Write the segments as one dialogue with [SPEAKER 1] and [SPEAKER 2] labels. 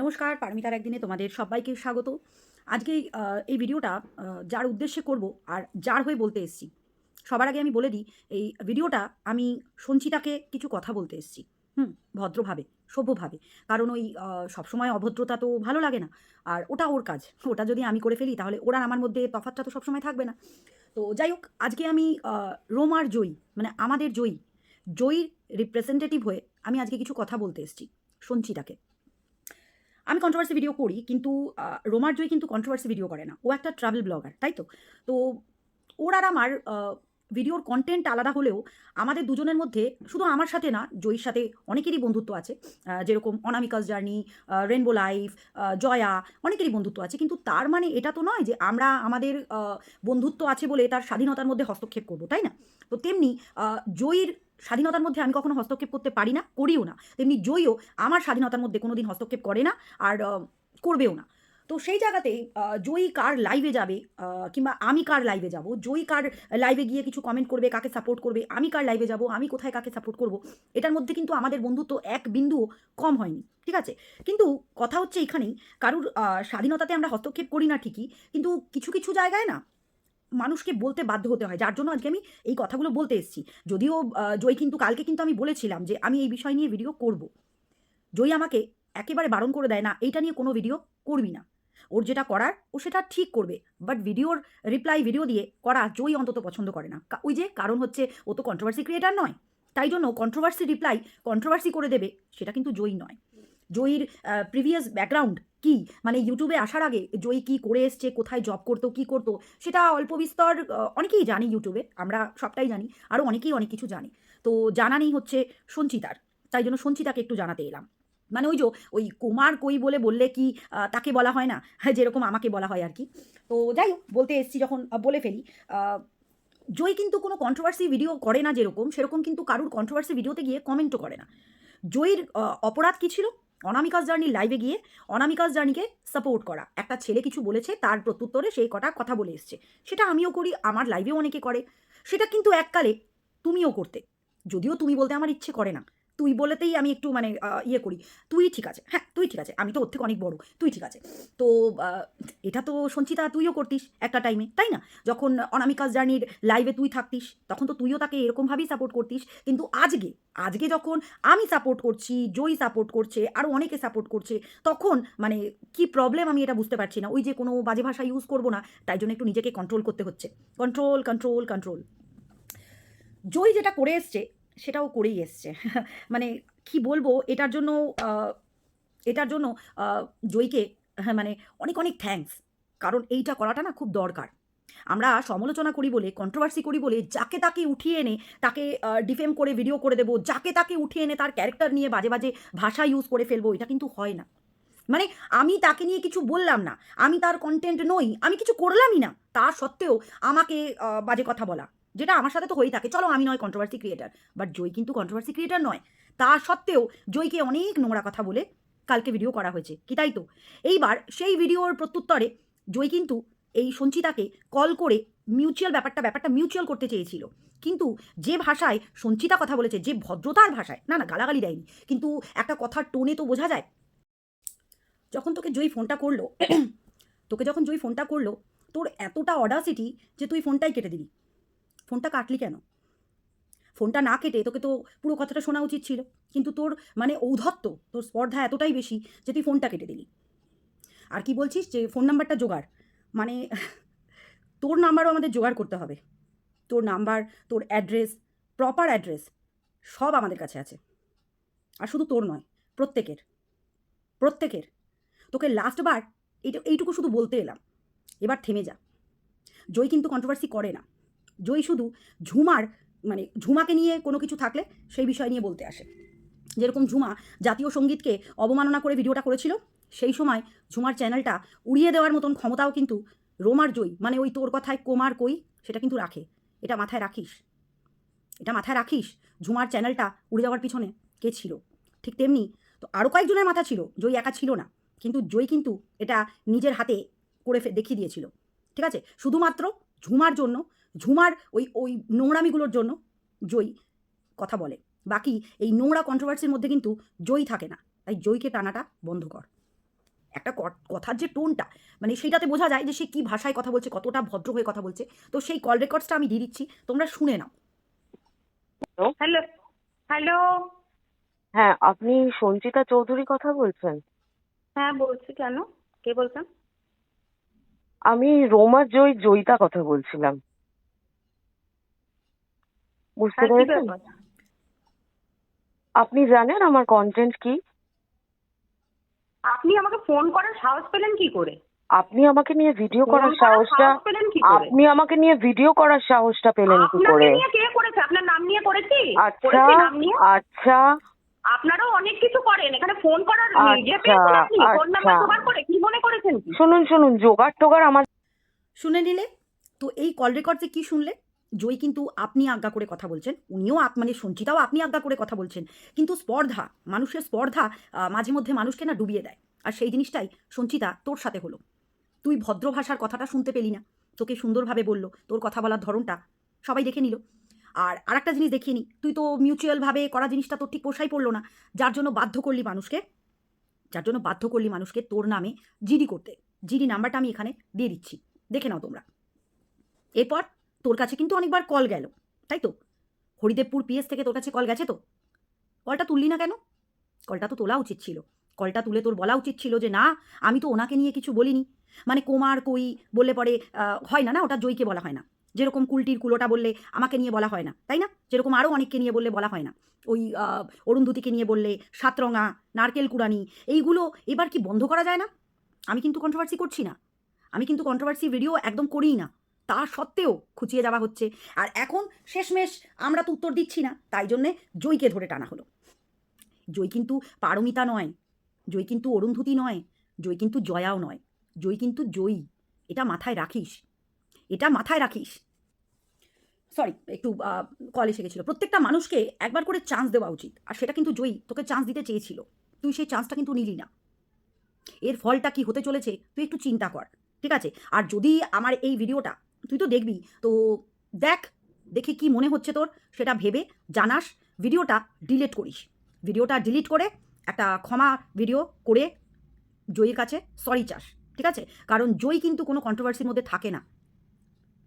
[SPEAKER 1] নমস্কার, পারমিতার একদিনে তোমাদের সবাইকে স্বাগত। আজকে এই ভিডিওটা যার উদ্দেশ্যে করব আর যার হয়ে বলতে এসেছি। সবার আগে আমি বলে দিই, এই ভিডিওটা আমি সঞ্চিতাকে কিছু কথা বলতে এসেছি। হুম, ভদ্রভাবে, সভ্যভাবে। কারণ ওই সবসময় অভদ্রতা তো ভালো লাগে না। আর ওটা ওর কাজ। ওটা যদি আমি করে ফেলি, তাহলে ওরা আমার মধ্যে তফাৎটা তো সবসময় থাকবে না। তো যাই হোক, আজকে আমি রোমার জয়ী মানে আমাদের জয়ী, জয়ীর রিপ্রেজেন্টেটিভ হয়ে আমি আজকে কিছু কথা বলতে এসেছি সঞ্চিতাকে। আমি কন্ট্রোভার্সি ভিডিও করি, কিন্তু রোমার জয় কিন্তু কন্ট্রোভার্সি ভিডিও করে না। ও একটা ট্রাভেল ব্লগার তাই তো? তো, ওর আর আমার ভিডিওর কন্টেন্ট আলাদা হলেও আমাদের দুজনের মধ্যে, শুধু আমার সাথে না, জয়ীর সাথে অনেকেরই বন্ধুত্ব আছে। যেরকম Anamika's journey rainbow life Joya, অনেকেরই বন্ধুত্ব আছে। কিন্তু তার মানে এটা তো নয় যে আমরা আমাদের বন্ধুত্ব আছে বলে তার স্বাধীনতার মধ্যে হস্তক্ষেপ করব, তাই না? তো তেমনি জয়ীর স্বাধীনতার মধ্যে আমি কখনো হস্তক্ষেপ করতে পারি না, করিও না। তেমনি জয়ও আমার স্বাধীনতার মধ্যে কোনোদিন হস্তক্ষেপ করে না আর করবেও না। তো সেই জায়গাতে জয়ী কার লাইভে যাবে কিংবা আমি কার লাইভে যাব? জয়ী কার লাইভে গিয়ে কিছু কমেন্ট করবে, কাকে সাপোর্ট করবে? আমি কার লাইভে যাব? আমি কোথায় কাকে সাপোর্ট করব? এটার মধ্যে কিন্তু আমাদের বন্ধুত্ব এক বিন্দুও কম হয়নি, ঠিক আছে? কিন্তু কথা হচ্ছে এখানেই, কারুর স্বাধীনতাতে আমরা হস্তক্ষেপ করি না ঠিকই, কিন্তু কিছু কিছু জায়গায় না মানুষকে বলতে বাধ্য হতে হয়। যার জন্য আজকে আমি এই কথাগুলো বলতে এসেছি। যদিও জয় কিন্তু কালকে কিন্তু আমি বলেছিলাম যে আমি এই বিষয় নিয়ে ভিডিও করব। জয় আমাকে একেবারে বারণ করে দেয়, না, এইটা নিয়ে কোনো ভিডিও করবি না। ওর যেটা করার, ও সেটা ঠিক করবে। বাট ভিডিওর রিপ্লাই ভিডিও দিয়ে করা জয় অন্তত পছন্দ করে না। ওই যে কারণ হচ্ছে, ও তো কন্ট্রোভার্সি ক্রিয়েটার নয়। তাই জন্য কন্ট্রোভার্সি রিপ্লাই কন্ট্রোভার্সি করে দেবে, সেটা কিন্তু জয়ী নয়। জয়ীর প্রিভিয়াস ব্যাকগ্রাউন্ড কি? মানে ইউটিউবে আসার আগে জয়ী কি করে এসছে, কোথায় জব করতো, কি করতো, সেটা অল্প বিস্তর অনেকেই জানি ইউটিউবে আমরা সবটাই জানি আরও অনেকেই অনেক কিছু জানি। তো জানা নেই হচ্ছে সঞ্চিতার, তাই জন্য সঞ্চিতাকে একটু জানাতে এলাম। মানে ওই যে ওই কুমার কই বলে বললে কি তাকে বলা হয় না, যেরকম আমাকে বলা হয় আর কি। তো যাই হোক, বলতে এসছি যখন বলে ফেলি জয় কিন্তু কোনো কন্ট্রোভার্সি ভিডিও করে না যেরকম, সেরকম কিন্তু কারুর কন্ট্রোভার্সি ভিডিওতে গিয়ে কমেন্টও করে না। জয়ীর অপরাধ কী ছিল? অনামিকাস জার্নি লাইভে গিয়ে অনামিকাস জার্নিকে সাপোর্ট করা। একটা ছেলে কিছু বলেছে, তার প্রত্যুত্তরে সেই কটা কথা বলে এসছে। সেটা আমিও করি, আমার লাইভেও অনেকে করে। সেটা কিন্তু এককালে তুমিও করতে। যদিও তুমি বলতে আমার ইচ্ছে করে না। তুই বলেতেই আমি একটু মানে ইয়ে করি। তুই ঠিক আছে হ্যাঁ তুই ঠিক আছে, আমি তো ওর থেকে অনেক বড়, তুই ঠিক আছে। তো এটা তো সঞ্চিতা তুইও করতিস একটা টাইমে তাই না? যখন অনামিকাস জার্নির লাইভে তুই থাকতিস, তখন তো তুইও তাকে এরকমভাবেই সাপোর্ট করতিস। কিন্তু আজকে আজকে যখন আমি সাপোর্ট করছি, জয়ী সাপোর্ট করছে আরও অনেকে সাপোর্ট করছে, তখন মানে কি প্রবলেম আমি এটা বুঝতে পারছি না। ওই যে কোনো বাজে ভাষা ইউজ করব না, তাই জন্য একটু নিজেকে কন্ট্রোল করতে হচ্ছে। কন্ট্রোল কন্ট্রোল কন্ট্রোল জয় যেটা করে এসছে সেটাও করেই এসছে। মানে কি বলব, এটার জন্য এটার জন্য জয়কে হ্যাঁ মানে অনেক অনেক থ্যাঙ্কস কারণ এইটা করাটা না খুব দরকার। আমরা সমালোচনা করি বলে কন্ট্রোভার্সি করি বলে, যাকে তাকে উঠিয়ে এনে তাকে ডিফেম করে ভিডিও করে দেবো, যাকে তাকে উঠিয়ে এনে তার ক্যারেক্টার নিয়ে বাজে বাজে ভাষা ইউজ করে ফেলব, এটা কিন্তু হয় না। মানে আমি তাকে নিয়ে কিছু বললাম না, আমি তার কন্টেন্ট নই, আমি কিছু করলামই না। তা সত্ত্বেও আমাকে বাজে কথা বলা। যেটা আমার সাথে তো হয়েই থাকে। চলো আমি নয় কন্ট্রোভার্সি ক্রিয়েটার বাট জয় কিন্তু কন্ট্রোভার্সি ক্রিয়েটার নয়। তা সত্ত্বেও জয়কে অনেক নোংরা কথা বলে কালকে ভিডিও করা হয়েছে। কি তাই তো? এইবার সেই ভিডিওর প্রত্যুত্তরে জয় কিন্তু এই সঞ্চিতাকে কল করে মিউচুয়াল ব্যাপারটা ব্যাপারটা মিউচুয়াল করতে চেয়েছিল। কিন্তু যে ভাষায় সঞ্চিতা কথা বলেছে, যে ভদ্রতার ভাষায়, না না, গালাগালি দেয়নি। কিন্তু একটা কথার টোনে তো বোঝা যায়। যখন তোকে জয়ী ফোনটা করল, তোকে যখন জয়ী ফোনটা করল, তোর এতটা অডাসিটি যে তুই ফোনটাই কেটে দিলি। ফোনটা কাটলি কেন? ফোনটা না কেটে তোকে তো পুরো কথাটা শোনা উচিত ছিল। কিন্তু তোর মানে ঔদ্ধত্য তোর স্পর্ধা এতটাই বেশি যে তুই ফোনটা কেটে দিলি। আর কি বলছিস যে ফোন নাম্বারটা জোগাড়। মানে তোর নাম্বারও আমাদের জোগাড় করতে হবে। তোর নাম্বার, তোর অ্যাড্রেস, প্রপার অ্যাড্রেস সব আমাদের কাছে আছে। আর শুধু তোর নয়, প্রত্যেকের। প্রত্যেকের। তোকে লাস্টবার এইটু, এইটুকু শুধু বলতে এলাম। এবার থেমে যা। জয় কিন্তু কন্ট্রোভার্সি করে না। জয় শুধু ঝুমার মানে ঝুমাকে নিয়ে কোনো কিছু থাকলে সেই বিষয় নিয়ে বলতে আসে। যেরকম ঝুমা জাতীয় সঙ্গীতকে অবমাননা করে ভিডিওটা করেছিল, সেই সময় ঝুমার চ্যানেলটা উড়িয়ে দেওয়ার মতন ক্ষমতাও কিন্তু রোমার জয় মানে ওই তোর কথায় কোমার কই সেটা কিন্তু রাখে। এটা মাথায় রাখিস। এটা মাথায় রাখিস ঝুমার চ্যানেলটা উড়ে যাওয়ার পিছনে কে ছিল? ঠিক তেমনি তো আরও কয়েকজনের মাথা ছিল, জয় একা ছিল না। কিন্তু জয় কিন্তু এটা নিজের হাতে করে দেখিয়ে দিয়েছিল। ঠিক আছে? শুধুমাত্র ঝুমার জন্য ঝুমার ওই ওই নোংরামিগুলোর জন্য জয় কথা বলে। বাকি এই নোংরা কন্ট্রোভার্সির মধ্যে কিন্তু জয় থাকে না। তাই জয়কে টানাটা বন্ধ কর। একটা কথার যে টোনটা মানে সেইটাতে বোঝা যায় যে সে কী ভাষায় কথা বলছে কতটা ভদ্র হয়ে কথা বলছে। তো সেই কল রেকর্ডসটা আমি দিয়ে দিচ্ছি তোমরা শুনে নাও।
[SPEAKER 2] হ্যালো হ্যালো
[SPEAKER 3] হ্যাঁ আপনি সঞ্চিতা চৌধুরী কথা বলছেন?
[SPEAKER 2] হ্যাঁ বলছি কেন? কে বলছেন?
[SPEAKER 3] আমি রোমা জয় জয়িতা কথা বলছিলাম। বুঝতে
[SPEAKER 2] হ্যাঁ
[SPEAKER 3] পেরেছেন? আপনি জানেন আমার কন্টেন্ট কি?
[SPEAKER 2] আপনি আমাকে ফোন করার সাহস পেলেন কি করে?
[SPEAKER 3] আপনি আমাকে নিয়ে ভিডিও করার সাহসটা আপনি আমাকে নিয়ে ভিডিও করার সাহসটা পেলেন কি করে?
[SPEAKER 2] নিয়ে কে করেছে? আপনার নাম নিয়ে করেছি?
[SPEAKER 3] আচ্ছা আচ্ছা।
[SPEAKER 2] আপনারাও অনেক কিছু করেন। এখানে ফোন করার
[SPEAKER 3] আচ্ছা,
[SPEAKER 2] ইয়ে পেয়েছেন আপনি ফোন নাম্বার
[SPEAKER 3] আচ্ছা।
[SPEAKER 2] জোগাড় করে কি কি?
[SPEAKER 3] শুনুন শুনুন, জোগাড় টোগাড় আমার
[SPEAKER 1] শুনে নিলে? তো এই কল রেকর্ডে কি শুনলে? জয় কিন্তু আপনি আজ্ঞা করে কথা বলছেন, উনিও মানে সঞ্চিতাও আপনি আজ্ঞা করে কথা বলছেন। কিন্তু স্পর্ধা, মানুষের স্পর্ধা মাঝে মধ্যে মানুষকে না ডুবিয়ে দেয়। আর সেই জিনিসটাই সঞ্চিতা তোর সাথে হলো। তুই ভদ্র ভাষার কথাটা শুনতে পেলি না। তোকে সুন্দরভাবে বলল, তোর কথা বলার ধরনটা সবাই দেখে নিল। আর আরেকটা জিনিস দেখিয়ে নি, তুই তো মিউচুয়ালভাবে করা জিনিসটা তোর ঠিক পোষাই পড়ল না। যার জন্য বাধ্য করলি মানুষকে। যার জন্য বাধ্য করলি মানুষকে তোর নামে জিডি করতে। জিডি নাম্বারটা আমি এখানে দিয়ে দিচ্ছি। দেখে নাও তোমরা। এরপর তোর কাছে কিন্তু অনেকবার কল গেল। তাই তো? হরিদেবপুর পিএস থেকে তোর কাছে কল গেছে তো? কলটা তুললি না কেন? কলটা তো তোলা উচিত ছিল। কলটা তুলে তোর বলা উচিত ছিল যে, না, আমি তো ওনাকে নিয়ে কিছু বলিনি। মানে কোমার কই? বললে পরে হয় না না, ওটা জয়কে বলা হয় না। যেরকম কুলটির কুলোটা বললে আমাকে নিয়ে বলা হয় না, তাই না? যেরকম আরও অনেককে নিয়ে বললে বলা হয় না। ওই অরুন্ধতিকে নিয়ে বললে সাতরঙা, নারকেল কুড়ানি, এইগুলো এবার কি বন্ধ করা যায় না? আমি কিন্তু কন্ট্রোভার্সি করছি না। আমি কিন্তু কন্ট্রোভার্সি ভিডিও একদম করিই না। তা সত্ত্বেও খুঁচিয়ে যাওয়া হচ্ছে। আর এখন শেষমেশ আমরা তো উত্তর দিচ্ছি না, তাই জন্যে জয়কে ধরে টানা হলো। জয় কিন্তু পারমিতা নয়, জয় কিন্তু অরুন্ধতী নয়, জয় কিন্তু জয়াও নয়, জয় কিন্তু জয়ী। এটা মাথায় রাখিস, এটা মাথায় রাখিস। সরি একটু কল এসে গেছিল। প্রত্যেকটা মানুষকে একবার করে চান্স দেওয়া উচিত। আর সেটা কিন্তু জয়ী, তোকে চান্স দিতে চেয়েছিল। তুই সেই চান্সটা কিন্তু নিলি না। এর ফলটা কি হতে চলেছে, তুই একটু চিন্তা কর, ঠিক আছে? আর যদি আমার এই ভিডিওটা, তুই তো দেখবি, তো দেখ, দেখে কি মনে হচ্ছে তোর, সেটা ভেবে জানাস, ভিডিওটা ডিলিট করিস। ভিডিওটা ডিলিট করে একটা ক্ষমা ভিডিও করে জয়ীর কাছে সরি চাস, ঠিক আছে? কারণ জয়ী কিন্তু কোনো কন্ট্রোভার্সির মধ্যে থাকে না।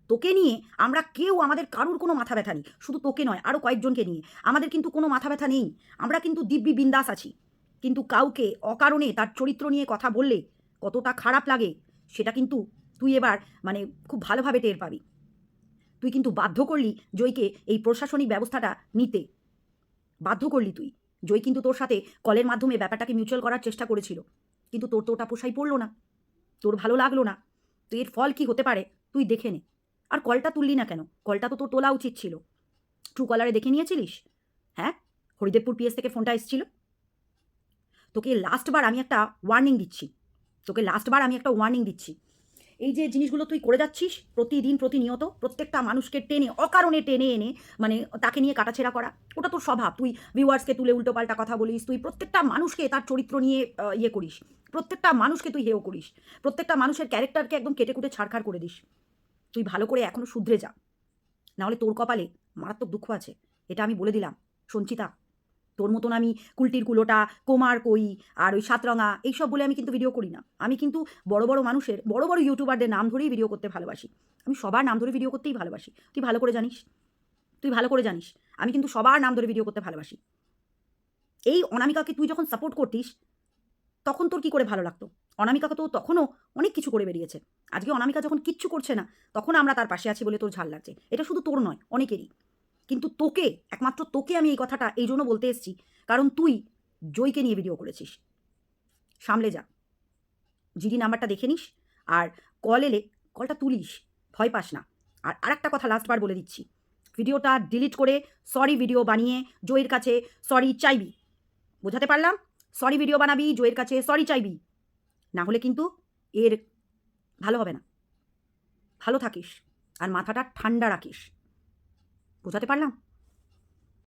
[SPEAKER 1] তোকে নিয়ে আমরা কেউ আমাদের কারুর কোনো মাথা ব্যথা নেই। শুধু তোকে নয় আরও কয়েকজনকে নিয়ে। আমাদের কিন্তু কোনো মাথা ব্যথা নেই। আমরা কিন্তু দিব্যি বিন্দাস আছি। কিন্তু কাউকে অকারণে তার চরিত্র নিয়ে কথা বললে কতটা খারাপ লাগে, সেটা কিন্তু তুই এবার মানে খুব ভালোভাবে টের পাবি। তুই কিন্তু বাধ্য করলি জয়কে এই প্রশাসনিক ব্যবস্থাটা নিতে। বাধ্য করলি তুই। জয় কিন্তু তোর সাথে কলের মাধ্যমে ব্যাপারটাকে মিউচুয়াল করার চেষ্টা করেছিল। কিন্তু তোর তো ওটা পোষাই পড়ল না। তোর ভালো লাগল না। তো এর ফল কি হতে পারে? তুই দেখে নে। আর কলটা তুললি না কেন? কলটা তো তোর তোলা উচিত ছিল। ট্রু কলারে দেখে নিয়েছিলিস? হ্যাঁ? হরিদেবপুর পিএস থেকে ফোনটা এসেছিল। তোকে লাস্টবার আমি একটা ওয়ার্নিং দিচ্ছি। তোকে লাস্টবার আমি একটা ওয়ার্নিং দিচ্ছি। এই যে জিনিসগুলো তুই করে যাচ্ছিস প্রতিদিন, প্রতিনিয়ত, প্রত্যেকটা মানুষকে টেনে, অকারণে টেনে এনে মানে তাকে নিয়ে কাটাছেড়া করা, ওটা তোর স্বভাব। তুই ভিউয়ার্সকে তুলে উল্টোপাল্টা কথা বলিস, তুই প্রত্যেকটা মানুষকে তার চরিত্র নিয়ে ইয়ে করিস। প্রত্যেকটা মানুষকে তুই হেও করিস। প্রত্যেকটা মানুষের ক্যারেক্টারকে একদম কেটে কুটে ছাড়খাড় করে দিস। তুই ভালো করে এখনও শুধরে যা। নাহলে তোর কপালে মারাত্মক দুঃখ আছে, এটা আমি বলে দিলাম। সঞ্চিতা, তোর মতন আমি কুলটির কুলোটা, কোমার কই, আর ওই সাতরঙা, এইসব বলে আমি কিন্তু ভিডিও করি না। আমি কিন্তু বড় বড় মানুষের, বড় বড় ইউটিউবারদের নাম ধরেই ভিডিও করতে ভালোবাসি। আমি সবার নাম ধরে ভিডিও করতেই ভালোবাসি। তুই ভালো করে জানিস? তুই ভালো করে জানিস। আমি কিন্তু সবার নাম ধরে ভিডিও করতে ভালোবাসি। এই অনামিকাকে তুই যখন সাপোর্ট করতিস, তখন তোর কি করে ভালো লাগতো? অনামিকাকে তো তখনও অনেক কিছু করে বেরিয়েছে। আজকে অনামিকা যখন কিচ্ছু করছে না, তখন আমরা তার পাশে আছি বলে তোর ঝাল লাগছে। এটা শুধু তোর নয়, অনেকেরই। কিন্তু তোকে, একমাত্র তোকে আমি এই কথাটা এই জন্য বলতে এসেছি, কারণ তুই জয়কে নিয়ে ভিডিও করেছিস। সামলে যা। জিডি নাম্বারটা দেখে নিস, আর কল এলে, কলটা তুলিস, ভয় পাস না। আর আরেকটা কথা লাস্টবার বলে দিচ্ছি। ভিডিওটা ডিলিট করে সরি ভিডিও বানিয়ে জয়ের কাছে সরি চাইবি। বোঝাতে পারলাম? সরি ভিডিও বানাবি, জয়ের কাছে সরি চাইবি। না হলে কিন্তু এর ভালো হবে না। ভালো থাকিস আর মাথাটা ঠান্ডা রাখিস। বোঝাতে পারলাম?